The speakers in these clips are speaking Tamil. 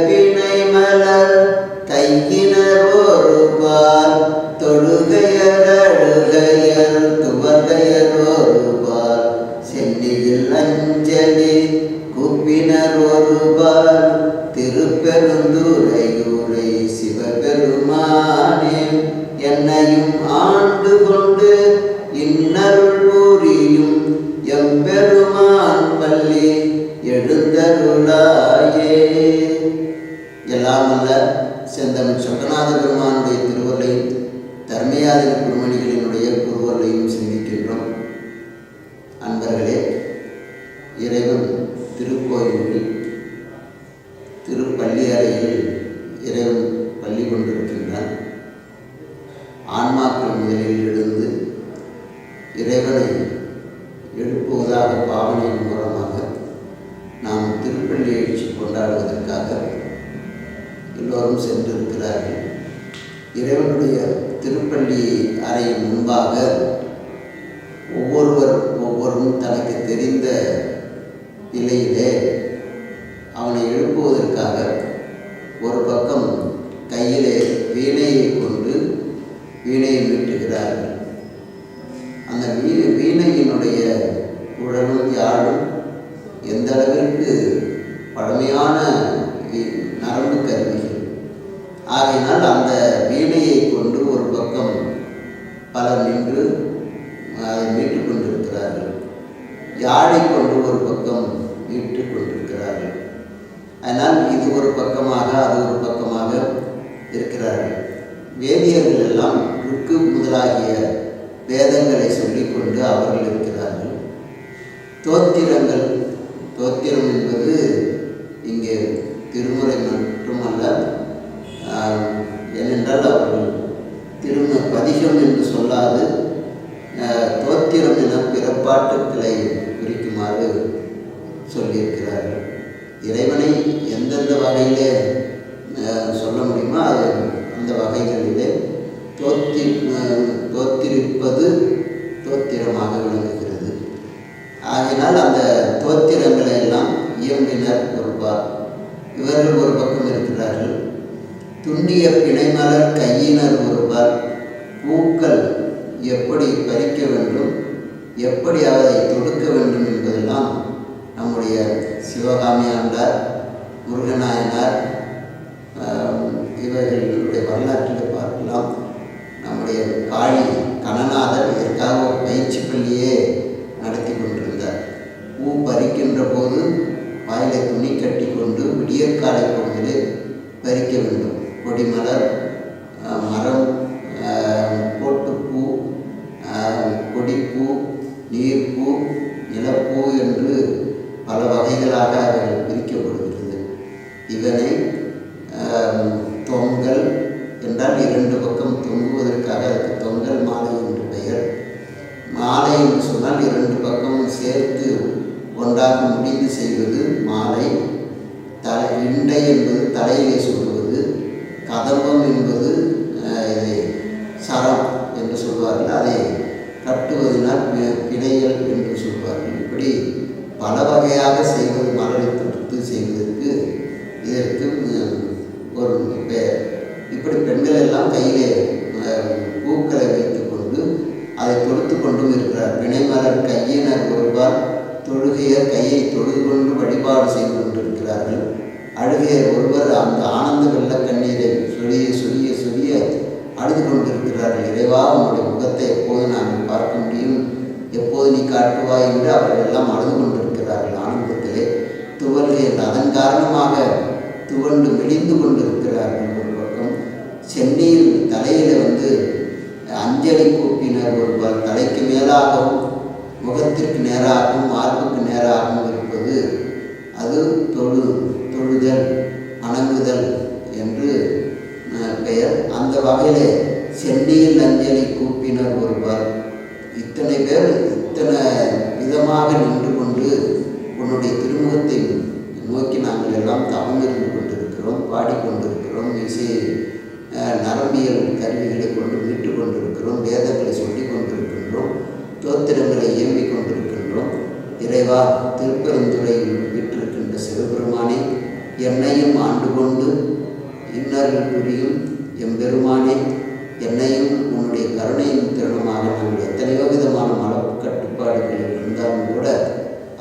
பிணை மலர் கையினர் ஒருபால் தொழுகையர் அழுகையர் துவகையர் ஒருபால் சென்னியில் அஞ்சலி குப்பினர் ஒருபால் திருப்பெருந்துரையூரை சிவபெருமானே என்னையும் ஆண்டு கொண்டு இன்னருள் புரியும் எம்பெரு தர்மயாதின குருமணிகளினுடைய குருவர்களையும் சிந்திக்கின்றோம் அன்பர்களே இறைவன் திருக்கோயிலில் திருப்பள்ளி அறையில் இறைவன் பள்ளி கொண்டிருக்கின்றான். ஆன்மாக்கள் முதலில் எழுந்து இறைவனை எழுப்புவதாக பாவனையின் மூலமாக நாம் திருப்பள்ளி எழுச்சி கொண்டாடுவதற்காக எல்லோரும் சென்றிருக்கிறார்கள். இறைவனுடைய திருப்பள்ளி அறையின் முன்பாக ஒவ்வொருவர் ஒவ்வொருவரும் தனக்கு தெரிந்த நிலையிலே அவனை எழுப்புவதற்காக ஒரு பக்கம் கையிலே வீணையை கொண்டு வீணையை மீட்டுகிறார்கள் அந்த வீ வீணையினுடைய குழலும் யாழும் எந்த அளவிற்கு பழமையான நரம்பு கருவிகள் ஆகையினால் அந்த வீணையை கொண்டு ஒரு பக்கம் பலர் நின்று அதை மீட்டுக் கொண்டிருக்கிறார்கள். யாழை கொண்டு ஒரு பக்கம் மீட்டுக் கொண்டிருக்கிறார்கள். அதனால் இது ஒரு பக்கமாக அது ஒரு பக்கமாக இருக்கிறார்கள். வேதியர்கள் எல்லாம் ருக்கு முதலாகிய வேதங்களை சொல்லிக்கொண்டு அவர்கள் இருக்கிறார்கள். தோத்திரங்கள் தோத்திரம் என்பது இங்கே திருமுறை இறைவனை எந்தெந்த வகையிலே சொல்ல முடியுமோ அது அந்த வகைகளிலே தோத்தி தோத்திருப்பது தோத்திரமாக விளங்குகிறது. ஆகினால் அந்த தோத்திரங்களை எல்லாம் இயம்பினர் ஒருபார் இவர்கள் ஒரு பக்கம் இருக்கிறார்கள். துண்டிய பிணைமலர் கையினர் ஒருவர். பூக்கள் எப்படி பறிக்க வேண்டும் எப்படி அதை தொடுக்க வேண்டும் என்பதெல்லாம் நம்முடைய சிவகாமி ஆண்டார் முருகநாயனார் இவர்களுடைய வரலாற்றில் பார்க்கலாம். நம்முடைய காளி கணநாதர் இதற்காக ஒரு பயிற்சி பள்ளியே நடத்தி கொண்டிருந்தார். பூ பறிக்கின்ற போது வாயிலை துணி கட்டி கொண்டு விடியற்காலை பொழுதிலே பறிக்க வேண்டும். கொடிமலர் மரம் இதனை தொங்கல் என்றால் இரண்டு பக்கம் தொங்குவதற்காக அதுக்கு தொங்கல் மாலை என்று பெயர். மாலை என்று சொன்னால் இரண்டு பக்கமும் சேர்த்து ஒன்றாக முடிந்து செய்வது மாலை. தலை இண்டை என்பது தலையிலே சொல்வது கதம்பம் என்பது இதை சரம் என்று சொல்வார்கள். அதை கட்டுவதனால் பிணைகள் என்று சொல்வார்கள். இப்படி பல வகையாக செய்வது மலரை தொடுத்து செய்வதற்கு இதற்கு உம், ஒரு பெயர் இப்படி பெண்கள் எல்லாம் கையிலே அஹ், பூக்களை வைத்துக்கொண்டு அதை தொடுத்து கொண்டும் இருக்கிறார். வினைமலர் கையினர் ஒருவார் தொழுகையர் கையை தொழுது கொண்டு வழிபாடு செய்து கொண்டிருக்கிறார்கள். அழுகையர் ஒருவர் அந்த ஆனந்த வெள்ள கண்ணீரை சொரிய சொரிய சொரிய அழுது கொண்டிருக்கிறார்கள். இறைவா உன்னுடைய முகத்தை எப்போது நாங்கள் பார்க்க முடியும்? எப்போது நீ காட்டுவாய் என்று அவர்கள் எல்லாம் அழுது கொண்டிருக்கிறார்கள். ஆனந்தத்திலே துவல்கையில் அதன் காரணமாக துவண்டு மெலிந்து கொண்டிருக்கிறார்கள். ஒரு பக்கம் சென்னையில் தலையில் வந்து அஞ்சலி நேர் ஒருவர் தலைக்கு மேலாகவும் முகத்திற்கு நேராகவும் மார்புக்கு நேராகவும் இருப்பது அது தொழு தொழுதல் வணங்குதல் என்று பெயர். அந்த வகையிலே சென்னையில் அஞ்சலி கூப்பினர் ஒருவர். இத்தனை பேர் இத்தனை விதமாக நின்று கொண்டு உன்னுடைய திருமுகத்தை நோக்கி நாங்கள் எல்லாம் தவம் இருந்து கொண்டிருக்கிறோம் பாடிக்கொண்டிருக்கிறோம். இசை நரம்பியல் கருவிகளை கொண்டு மீட்டு கொண்டிருக்கிறோம் வேதங்களை சொல்லி கொண்டிருக்கின்றோம் தோத்திரங்களை இயம்பிக் கொண்டிருக்கின்றோம். இறைவா திருப்பெருந்துறையில் விட்டிருக்கின்ற சிவபெருமானே என்னையும் ஆண்டு கொண்டு இன்னர்கள் புரியும் எம்பெருமானே என்னையும் உன்னுடைய கருணையின் திறனமாக நாங்கள் எத்தனையோ விதமான மலக்கட்டுப்பாடுகள் இருந்தாலும் கூட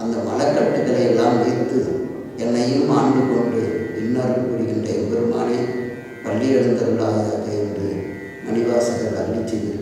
அந்த மலக்கட்டுகளை எல்லாம் வைத்து என்னையும் ஆண்டு கொண்டு இன்னர்கள் புரிகின்ற எம்பெருமானே அள்ளி எழுந்தருளாயாக என்று மணிவாசகர் அள்ளி செய்திருக்கிறார்